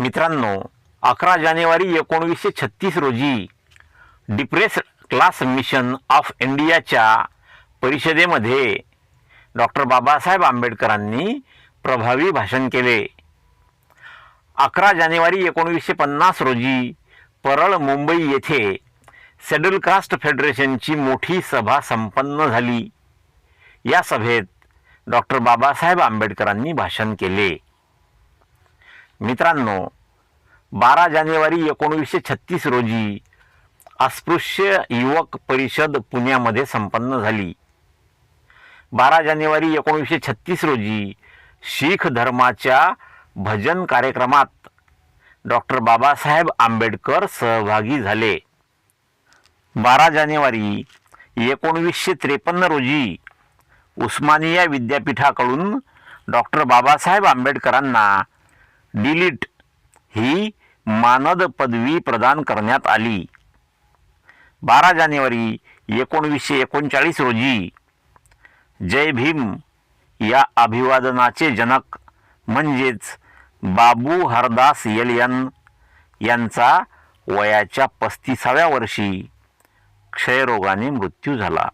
मित्रांनो अकरा जानेवारी एकोणवीसशे छत्तीस रोजी डिप्रेस क्लास मिशन ऑफ इंडियाच्या परिषदेमध्ये डॉक्टर बाबासाहेब आंबेडकरांनी प्रभावी भाषण केले. अकरा जानेवारी एकोणवीसशे पन्नास रोजी परळ मुंबई येथे सेडल कास्ट फेडरेशनची मोठी सभा संपन्न झाली. या सभेत डॉक्टर बाबासाहेब आंबेडकरांनी भाषण केले. मित्रांनो बारा जानेवारी एकोणवीसशे छत्तीस रोजी अस्पृश्य युवक परिषद पुण्यामध्ये संपन्न झाली. बारा जानेवारी एकोणीसशे छत्तीस रोजी शीख धर्माच्या भजन कार्यक्रमात डॉक्टर बाबासाहेब आंबेडकर सहभागी झाले. बारा जानेवारी एकोणवीसशे त्रेपन्न रोजी उस्मानिया विद्यापीठाकडून डॉक्टर बाबासाहेब आंबेडकरांना डिलीट ही मानद पदवी प्रदान करण्यात आली. बारा जानेवारी एकोणवीसशे एकोणचाळीस रोजी जय भीम या अभिवादनाचे जनक म्हणजेच बाबू हरदास येलयन यांचा वयाच्या पस्तीसाव्या वर्षी क्षयरोगाने मृत्यू झाला.